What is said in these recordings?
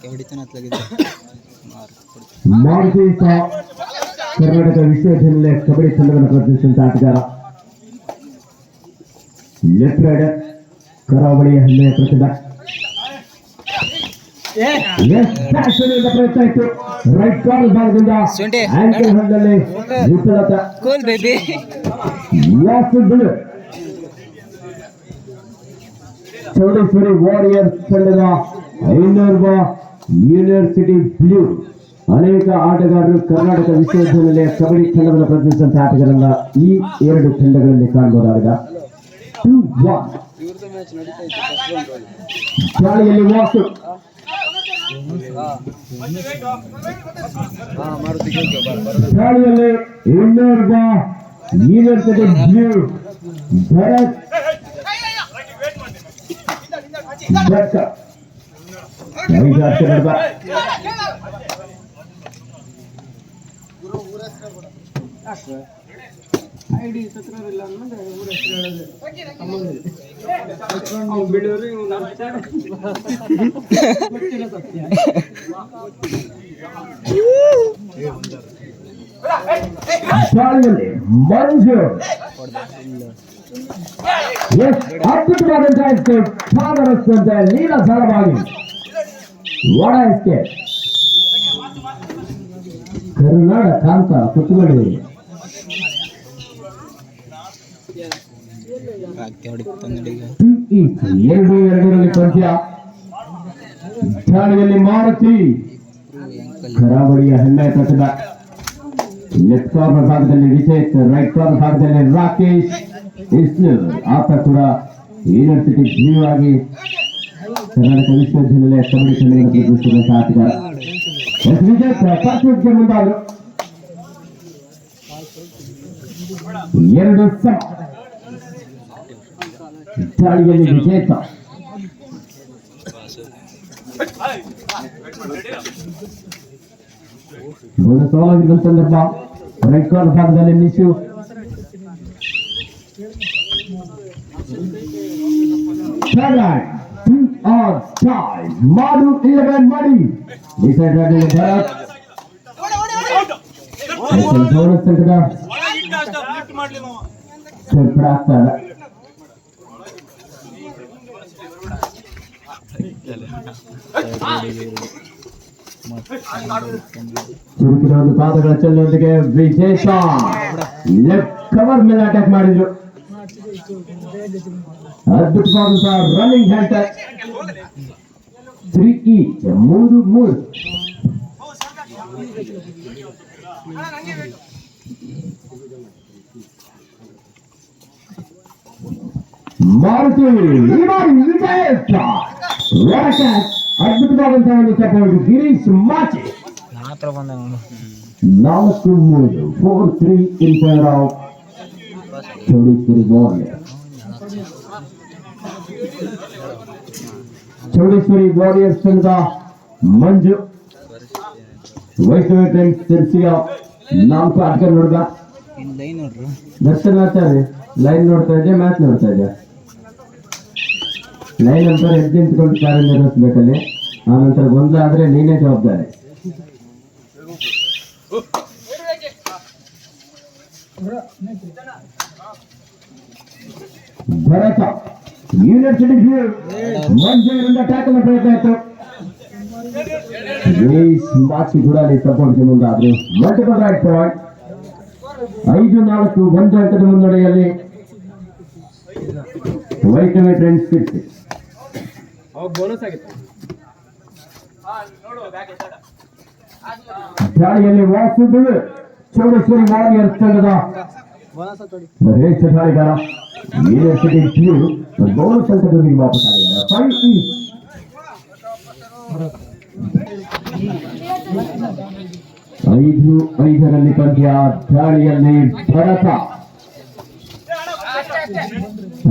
ಕರ್ನಾಟಕ ವಿಶ್ವವಿದ್ಯಾನಿಲಯ ಕಬಡ್ಡಿ ತಂಡವನ್ನು ಪ್ರತಿನಿಧಿಸಿದಂತ ಆಟಗಾರ ಲೆಫ್ಟ್ ರೈಡರ್ ಕರಾವಳಿಯ ಹಳ್ಳಿಯ ಪ್ರಸಿದ್ಧ ರೈಟ್ ಭಾಗದಿಂದ ತಂಡದ ಐನೂರು ಯೂನಿವರ್ಸಿಟಿ ಬ್ಲೂ ಅನೇಕ ಆಟಗಾರರು ಕರ್ನಾಟಕ ವಿಶ್ವವಿದ್ಯಾನಿಲಯ ಕಬಡ್ಡಿ ತಂಡವನ್ನು ಪ್ರತಿನಿಧಿಸಿದಂತ ಆಟಗಾರರನ್ನ ಈ ಎರಡು ತಂಡಗಳಲ್ಲಿ ಕಾಣಬಹುದಾಗಿದೆ ಗಾಳಿಯಲ್ಲಿ ವಾಸು ಗಾಳಿಯಲ್ಲಿ ಇನ್ನೋರ್ವ ಯೂನಿವರ್ಸಿಟಿ ಬ್ಲೂ ಭರತ್ ಯಾವುದಕ್ಕೆ ಬರಬೇಕು ಗುರು ಊರ ಹೆಸರು ಬಡ ಐಡಿ ಸತ್ರವಿಲ್ಲ ಅಂತ ಹೇಳೋದು ಗುರು ಹೆಸರು ಹೇಳೋದು ಅಮ್ಮು ಅವರು ವಿಡಿಯೋ ನಿನ್ನ ನರ್ತನೆ ಕೊತ್ತಿನ ಸತ್ಯಾ ಜೂ ಏ اندر ಬಾ ಇಲ್ಲಿ ಮಂಜು ಯಸ್ ಅಪ್ಪಿ ಟಮದನ್ ಜೈಸ್ ಕೋ ಸರದರ ಸಂತಾ ಲೀಲಾ ಜಲವಾಗಿ what i say கர்நாಡ ಕಾಂಟ ಕುಟಿಮಡಿ ನಾಥ ಯಸ್ ಅಕೇಡಿ ತಂದಿದೆ 2 2 ರಲ್ಲಿ ಪಂಚಯಾ ಶಾಲೆ ಇಲ್ಲಿ ಮಾರತಿ ಕರಾವಳಿ ಹಣ್ಣೆ ತಸದ ಎಕ್ಸಾರ್ನ ಸಾಹಸದಲ್ಲಿ ವಿಜಯಿತ್ ರೈಟ್ ಟಾರ್ನ ಕಾರ್ತಲೆ ರಾಕೇಶ್ ಇಸ್ನೇರ್ ಆತ ಕೂಡ ಏರ್ಟಿಕ್ ಶ್ರೀವಾಗಿ ಕರ್ನಾಟಕ ವಿಶ್ವ ಜಿಲ್ಲೆಯ ಕಬಡ್ಡಿ ಸಂಘಕ್ಕೆ ಗುರುತಿಸಿದಂತಹ ಆಟಗಾರ ಪಾರ್ಶ್ವಕ್ಕೆ ಮುಂದಾದರು ಎರಡು ಸಟ್ ದಾಳಿಯಲ್ಲಿ ವಿಜೇತ ಬೋಧ ಸವಾಲಾಗಿದ್ದ ಸಂದರ್ಭ ರೆಡ್ ಕಾರ್ಡ್ ಭಾಗದಲ್ಲಿ ಮಿಸ್ಯು Tagline. ऑन डाई माडू इलगन मडी डिसाइड ಆದله ಬರ ಔಟ್ ದೊಡ್ಡ ಜೋರ ಸಂತಕ ಬಹಳ ಇಷ್ಟ್ ಫ್ಲಿಟ್ ಮಾಡ್ಲಿಲ್ಲ ಸರ್ ಫ್ರಾಗ್ತಾ ಅದಾ ಮು ಶ್ರೀನಿವಾಸ್ ಪಾದಗಳ ಚಲುವೊಂದಿಗೆ ವಿಜೇಶ ಲೆಫ್ಟ್ ಕವರ್ ಮೇಲೆ ಅಟ್ಯಾಕ್ ಮಾಡಿದ್ರು అద్భుతబాబు సార్ రన్నింగ్ హ్యాటర్ త్రీకి మూడు మూడు మారుతి అద్భుతబాబు సార్ చెప్పండి గిరీష్ మాచి నాలుగు మూడు four three in favour of చెడు తిరిగి चौड़ेश्वरी वारियर संघ का मंज वैष्णव तिरसिया नाम पाटकर नोड़ा दर्शन आचार्य लाइन नोड़ता मैच नोड़ता लाइन अंतर एंड कार्यनिर्वे तो आनंदर बंद्रे नहींने जवाबारी भरता ಯೂನಿವರ್ಸಿಟಿ ವ್ಯೂ ಮಂಜೂರಿಂದ ಟ್ಯಾಕಲ್ ಪ್ರಯತ್ನ ಆಯಿತು ಕೂಡ ತಪ್ಪಿಸಿ ಮುಂದಾದ್ರು ಮಲ್ಟಿಪಲ್ ರೈಟ್ ಪಾಯಿಂಟ್ ಐದು ನಾಲ್ಕು ಒಂದು ಅಂಕದ ಮುನ್ನಡೆಯಲ್ಲಿ ವೈಟ್ ವಾಸು ಚೌಡೇಶ್ವರಿ रेस से खड़े करा ये सिटी क्यू गोल से तो भी वापस आ गया फाइव ई ಐದು ಐದರಲ್ಲಿ ಪಂದ್ಯ ದಾಳಿಯಲ್ಲಿ ಭರತ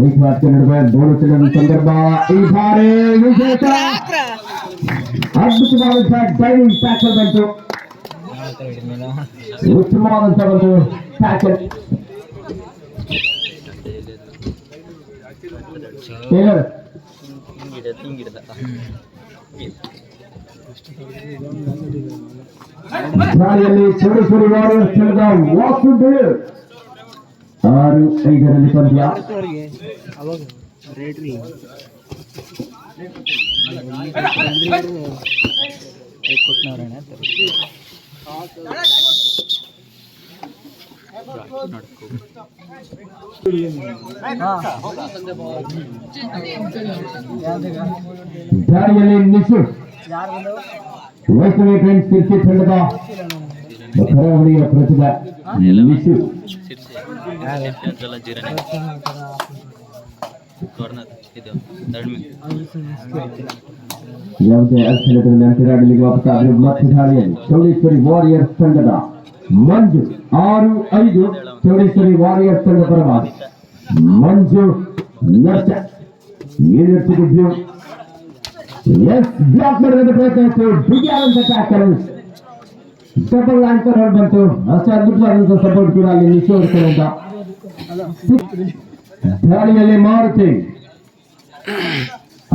ಐದು ನಡುವೆ ಬೋಳುತ್ತಿರುವ ಸಂದರ್ಭ ಈ ಬಾರಿ ವಿಜೇತ ಅದ್ಭುತವಾದಂತಹ ಡೈವಿಂಗ್ ಟ್ಯಾಕಲ್ ಬಂತು ಉತ್ತಮವಾದಂತಹ ಒಂದು ಟ್ಯಾಕಲ್ ಹೇಳ ಹಿಂಗಿಡ ಹಿಂಗಿಡ ಗಾಳಿಯಲ್ಲಿ ಸುಡು ಸುಡುಗಾರು ಸ್ಥಳದ ವಾಸುಂಡ್ ಆರು ಐದರಲ್ಲಿ ಪಂದ್ಯ ಕೊಟ್ಟನವ್ರಣ್ಣ ವೈಷ್ಣವಿ ಫ್ರೆಂಡ್ಸ್ ತಿರ್ಸಿ ತಂಡದ ಕರಾವಳಿಯ ಪ್ರತಿಭ ನಿಲ್ಲಿಸು ಯಾವುದೇ ಅಕ್ಷರಗಳಲ್ಲಿ ಅಂತಿರಾಡಲಿಗೆ ವಾಪಸ್ ಚೌಡೇಶ್ವರಿ ವಾರಿಯರ್ಸ್ ತಂಡದ ಮಂಜು ಆರು ಐದು ಚೌಡೇಶ್ವರಿ ವಾರಿಯರ್ಸ್ ತಂಡ ಪರವಾಗಿ ಮಂಜು ನಷ್ಟ ಎಸ್ ಬ್ಲಾಕ್ ಮಾಡಿದ ಪ್ರಯತ್ನ ಇತ್ತು ಬಿಗಿ ಟ್ಯಾಕಲ್ ಡಬಲ್ ಆಂಕರ್ ಹೊರ ಬಂತು ಅಷ್ಟೇ ಅದ್ಭುತವಾದಂತ ಸಪೋರ್ಟ್ ಕೂಡ ಅಲ್ಲಿ ನಿಶ್ಚಯಿಸ್ಕೊಂಡಂತ ದಾಳಿಯಲ್ಲಿ ಮಾರುತಿ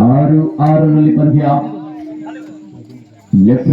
ಆರು ನಲ್ಲಿ ಪಂದ್ಯ ಲೆಫ್ಟ್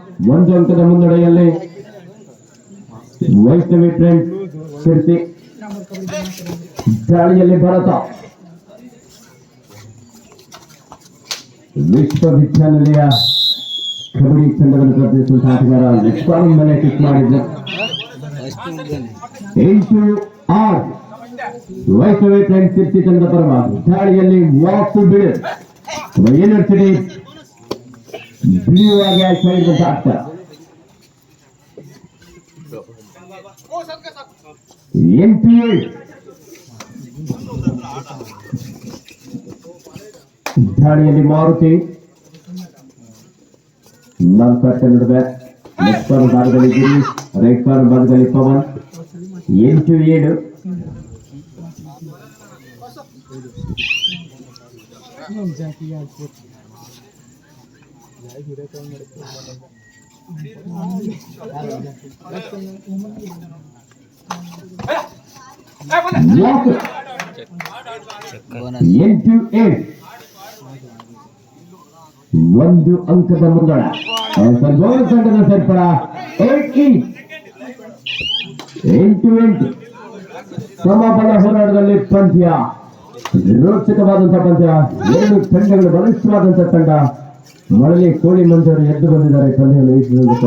ಒಂದು ಅಂಕದ ಮುನ್ನಡೆಯಲ್ಲಿ ವೈಷ್ಣವಿ ಟ್ರೆಂಡ್ ಕೀರ್ತಿ ದಾಳಿಯಲ್ಲಿ ಭಾರತ ವಿಶ್ವವಿದ್ಯಾನಿಲಯ ಕಬಡ್ಡಿ ತಂಡವನ್ನು ಪ್ರತಿನಿಧಿಸುವ ಆಟಗಾರ ಲಕ್ಷ್ಮಣ್ ಮೇಲೆ ಕಿಕ್ ಮಾಡಿದ್ರು ಎಂಟು ಆರ್ ವೈಷ್ಣವಿ ಟ್ರೆಂಡ್ ಕೀರ್ತಿ ತಂಡದ ಪರವಾಗಿ ದಾಳಿಯಲ್ಲಿ ವಾಕ್ ಬಿಡು university Blue are your favorite doctor. ఎంపీఏ ಧಾಡಿಯಲ್ಲಿ ಮಾರುತಿ ನಂತರ ನಡುವೆ ಲೆಫ್ಟ್ ಫಾರ್ಮ್ ಭಾಗದಲ್ಲಿ ಗಿರೀಶ್ ರೈಟ್ ಫಾರ್ಮ್ ಭಾಗದಲ್ಲಿ ಪವನ್ ಎಂಟು ಏಳು ಜಾತಿಯ ಎಂಟು ಏಟ್ ಒಂದು ಅಂಕದ ಮುಂದೋಡ ಬೋನಸ್ ತಂಡದ ಸರ್ಪರ ಎಂಟು ಎಂಟು ಸಮಾಪನ ಹೋರಾಟದಲ್ಲಿ ಪಂದ್ಯ ರೋಚಕವಾದಂತಹ ಪಂದ್ಯ ಎರಡು ತಂಡಗಳು ಬಲಿಷ್ಠವಾದಂತಹ ತಂಡ ಮೊದಲೇ ಕೋಳಿ ಮಂಚವರು ಎದ್ದು ಬಂದಿದ್ದಾರೆ ತಂದೆಯನ್ನು ಇಟ್ಟಿದ್ದಾರೆ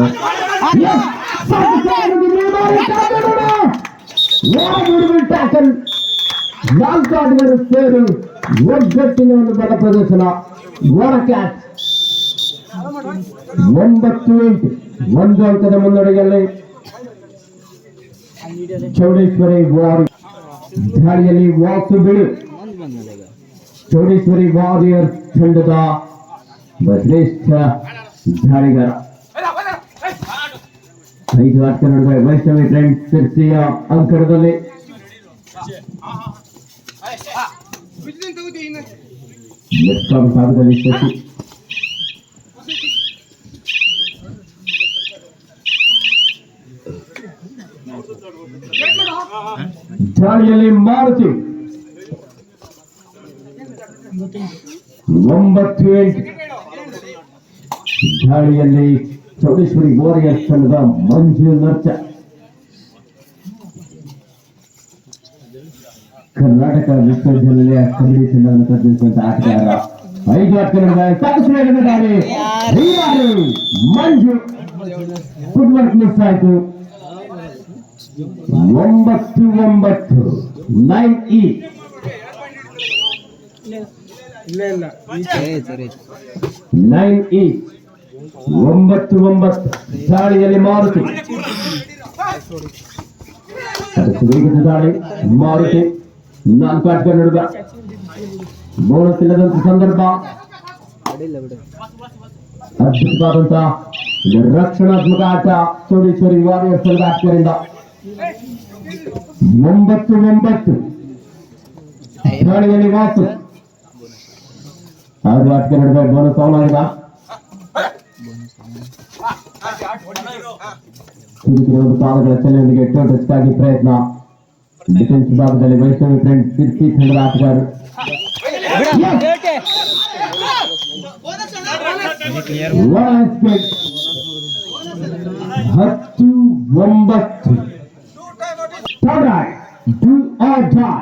ಸೇರಿ ಒಗ್ಗಟ್ಟಿನ ಒಂದು ಬಲ ಪ್ರದರ್ಶನ ಒಳ ಕ್ಯಾಚ್ ಒಂಬತ್ತು ಎಂಟು ಒಂದು ಅಂಕದ ಮುನ್ನಡೆಯಲ್ಲಿ ಚೌಡೇಶ್ವರಿ ವಾರಿ ದಾಳಿಯಲ್ಲಿ ವಾಸು ಬಿಡು ಚೌಡೇಶ್ವರಿ ವಾರಿಯರ್ಸ್ ತಂಡದ ಶ್ರೇಷ್ಠ ಧಾಳಿಗಾರ ಐದು ಆಟ ನೋಡ್ತಾರೆ ವೈಷ್ಣವಿ ಟ್ರೆಂಡ್ ಚರ್ಚೆಯ ಅಂಕಣದಲ್ಲಿ ಎಷ್ಟೊಂದು ಭಾಗದಲ್ಲಿ ಮಾರುತಿ ಒಂಬತ್ತು ಎಂಟು ದಾಳಿಯಲ್ಲಿ ಚೌಡೇಶ್ವರಿ ವಾರಿಯರ್ಸ್ ತಂಡದ ಮಂಜು ನರ್ಚ ಕರ್ನಾಟಕ ವಿಶ್ವವಿದ್ಯಾಲಯ ಕಬಡ್ಡಿ ತಂಡವನ್ನು ಪ್ರತಿನಿಧಿಸಿದಂತ ಆಟಗಾರ ಐದು ಆಟಗಾರರ ಸಾಕಷ್ಟು ಹೇಳಿದ್ದಾರೆ ಮಂಜು ಗುಡ್ ವರ್ಕ್ ಮಿಸ್ ಆಯಿತು ಒಂಬತ್ತು ಒಂಬತ್ತು ನೈನ್ ಇ ಇಲ್ಲ ಇಲ್ಲ ನೈನ್ ಇ ಒಂಬತ್ತು ಒಂಬತ್ತು ದಾಳಿಯಲ್ಲಿ ಮಾರುತಿ ದಾಳಿ ಮಾರುತಿ ನಾಲ್ಕು ಆಟದ ನಡುವೆ ಮೌನಕ್ಕಿಲ್ಲದಂತ ಸಂದರ್ಭ ಅದ್ಭುತವಾದಂತಹ ರಕ್ಷಣಾತ್ಮಕ ಆಟ ಸೋಡೇಶ್ವರಿ ವಾರಿಯರ್ಸ್ ಆಟದಿಂದ ಒಂಬತ್ತು ಒಂಬತ್ತು ದಾಳಿಯಲ್ಲಿ ವಾಸು ಆರು ಆಟದ ನಡುವೆ ಬೋನಸ್ ಅವನಾಗಿದ್ದ ಒಂದು ಪಾದದ ರಚನೆಯೊಂದಿಗೆ ಎಟ್ಟು ಟಚ್ಗಾಗಿ ಪ್ರಯತ್ನ ಡಿಫೆನ್ಸ್ ವಿಭಾಗದಲ್ಲಿ ವೈಷ್ಣವಿ ಫ್ರೆಂಡ್ ಕೀರ್ತಿ ಚಂದ್ರ ಆಟಗಾರ್ ಹತ್ತು ಒಂಬತ್ತು ಡೂ ಆರ್ ಡೈ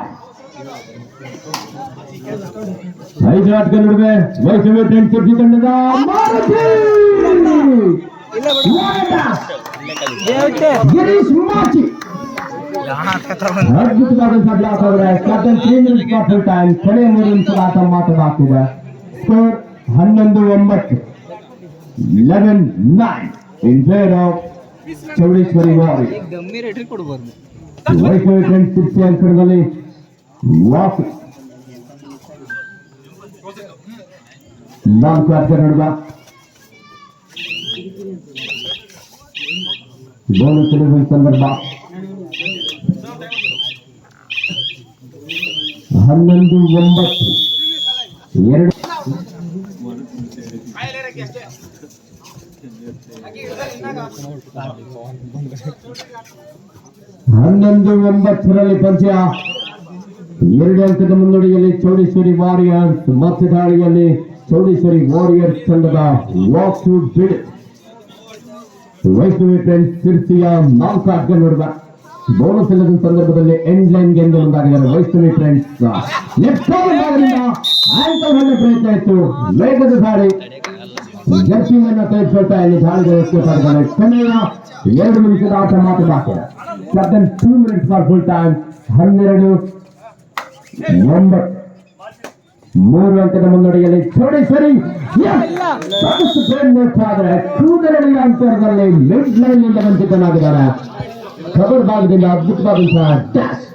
भाई जाट के लड़के वैसे में टेंट के भी करने का मारती लाइटा देवते गिरीश माची हर दूसरे बार इसका ब्लास्ट हो रहा है कैप्टन थ्री मिनट का फुल टाइम खड़े हो रहे हैं इसका बात हो रहा है score nine in favour of चौड़ीस परिवार एक गंभीर टेंट सिक्स कर गए వాక్ నాలుగు ఆడుతున్నాడుగా గోలు తెలుగు సందర్భ ಹನ್ನೊಂದು ಒಂಬತ್ತು ಎರಡು ಹನ್ನೊಂದು ಒಂಬತ್ತರಲ್ಲಿ ಪಂಚ ಎರಡು ಹಂತದ ಮುನ್ನಡೆಯಲ್ಲಿ ಚೌಡೇಶ್ವರಿ ವಾರಿಯರ್ಸ್ ಮತ್ತೆ ದಾಳಿಯಲ್ಲಿ ಚೌಡೇಶ್ವರಿ ವಾರಿಯರ್ಸ್ ತಂಡದ ವಾಕ್ ಟು ಬಿಡ್ ವೈಷ್ಣವಿ ಫ್ರೆಂಡ್ಸ್ ಸಿರ್ಸಿಯ ನಾಲ್ಕು ಅಗ್ಗ ನೋಡಿದ ಬೋನಸ್ ಇಲ್ಲದ ಸಂದರ್ಭದಲ್ಲಿ ಎಂಡ್ ಲೈನ್ ಗೆಂದು ವೈಷ್ಣವಿ ಟ್ರೆಂಡ್ಸ್ ಪ್ರಯತ್ನ ಎರಡು ನಿಮಿಷದ ಆಟ ಮಾತು ಬಾಕಿ two minutes for full time ಹನ್ನೆರಡು ನಂಬರ್ ಮೂರು ಅಂಕದ ಮುನ್ನಡೆಯಲ್ಲಿ ಚೌಡೇಶ್ವರಿ ನೇತಾದ್ರೆ ಕೂದಲಲ್ಲಿ ಅಂತರದಲ್ಲಿ ಮಿಡ್ ಲೈನ್ ನಿಂದ ವಂಚಿತನಾಗಿದ್ದಾರೆ ಕಬರ್ ಭಾಗದಿಂದ ಅದ್ಭುತವಾದಂತಹ ಡ್ಯಾಶ್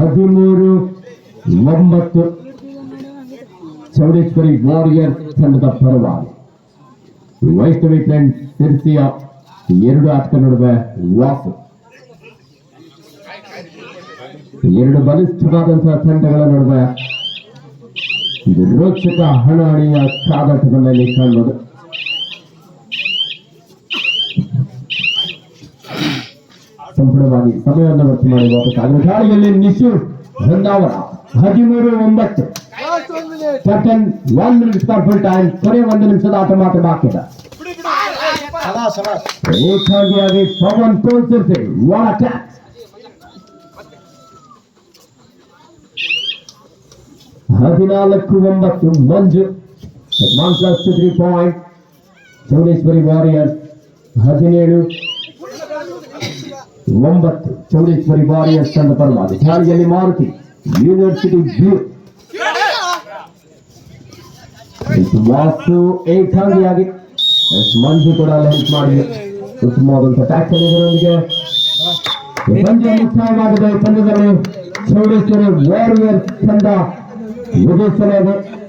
ಹದಿಮೂರು ಒಂಬತ್ತು ಚೌಡೇಶ್ವರಿ ವಾರಿಯರ್ ತಂಡದ ಪರವಾಗಿ ವೈಷ್ಣವಿ ಫ್ರೆಂಡ್ ತಿರ್ಸಿಯ ಎರಡು ಆಟದ ನಡುವೆ ವಾಪಸ್ ಎರಡು ಬಲಿಷ್ಠವಾದಂತಹ ತಂಡಗಳ ನಡುವೆ ರೋಚಕ ಹಣಾಣಿಯ ಕಾದಾಟದಲ್ಲಿ ಕಾಣಬಹುದು ಸಂಪೂರ್ಣವಾಗಿ ಸಮಯವನ್ನು ವ್ಯಕ್ತ ನಿಶು ಬೃಂದಾವನ ಹದಿಮೂರು ಒಂಬತ್ತು ಸೆಕೆಂಡ್ ಒನ್ ಮಿನಿಟ್ ಟೈಮ್ ಒಂದು ನಿಮಿಷದ ಆಟ ಮಾತ್ರ ಬಾಕಿದ ಪವನ್ ಹದಿನಾಲ್ಕು ಒಂಬತ್ತು ಮಂಜು ಮಾನ್ಸಾಸ್ ತ್ರೀ ಪಾಯಿಂಟ್ ಚೌಡೇಶ್ವರಿ ವಾರಿಯರ್ಸ್ ಹದಿನೇಳು ಒಂಬತ್ತು ಚೌಡೇಶ್ವರಿ ವಾರಿಯರ್ಸ್ ತಂಡ ಪರವಾಗಿ ದಾಳಿಯಲ್ಲಿ ಮಾರುತಿ ಯೂನಿವರ್ಸಿಟಿ ಬ್ಯೂ ವಾಸ್ತು ಏಕಾಂಗಿಯಾಗಿ ಮಂಜು ಕೂಡ ಲಂಚ್ ಮಾಡಿ ಉತ್ತಮವಾದಂತಹ ಟ್ಯಾಕ್ಟರ್ ಇದರೊಂದಿಗೆ ಪಂದ್ಯ ಮುಕ್ತಾಯವಾಗಿದೆ ಪಂದ್ಯದಲ್ಲಿ ಚೌಡೇಶ್ವರಿ ವಾರಿಯರ್ಸ್ ತಂಡ Bu dosyalarda